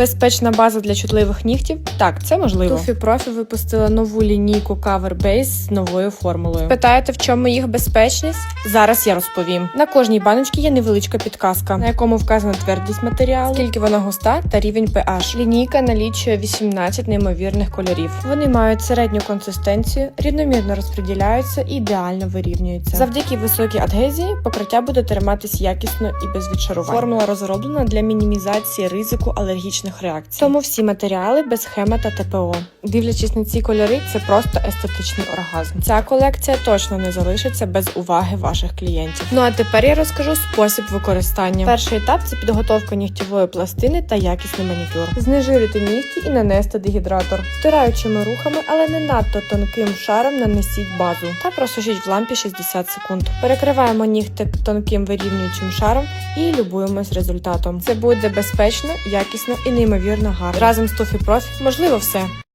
Безпечна база для чутливих нігтів? Так, це можливо. Туфі Профі випустила нову лінійку Cover Base з новою формулою. Питаєте, в чому їх безпечність? Зараз я розповім. На кожній баночці є невеличка підказка, на якому вказана твердість матеріалу, скільки вона густа та рівень pH. Лінійка налічує 18 неймовірних кольорів. Вони мають середню консистенцію, рівномірно розподіляються і ідеально вирівнюються. Завдяки високій адгезії покриття буде триматись якісно і без відшарувань. Формула розроблена для мінімізації ризику алергічних реакцій. Тому всі матеріали без схеми та ТПО. Дивлячись на ці кольори, це просто естетичний оргазм. Ця колекція точно не залишиться без уваги ваших клієнтів. Ну а тепер я розкажу спосіб використання. Перший етап це підготовка нігтєвої пластини та якісний манікюр. Знежирити нігті і нанести дегідратор. Стираючими рухами, але не надто тонким шаром нанесіть базу та просушіть в лампі 60 секунд. Перекриваємо нігтик тонким вирівнюючим шаром і любуємось результатом. Це буде безпечно, якісно і неймовірно гарно. Разом з Тофі Профі можливо все.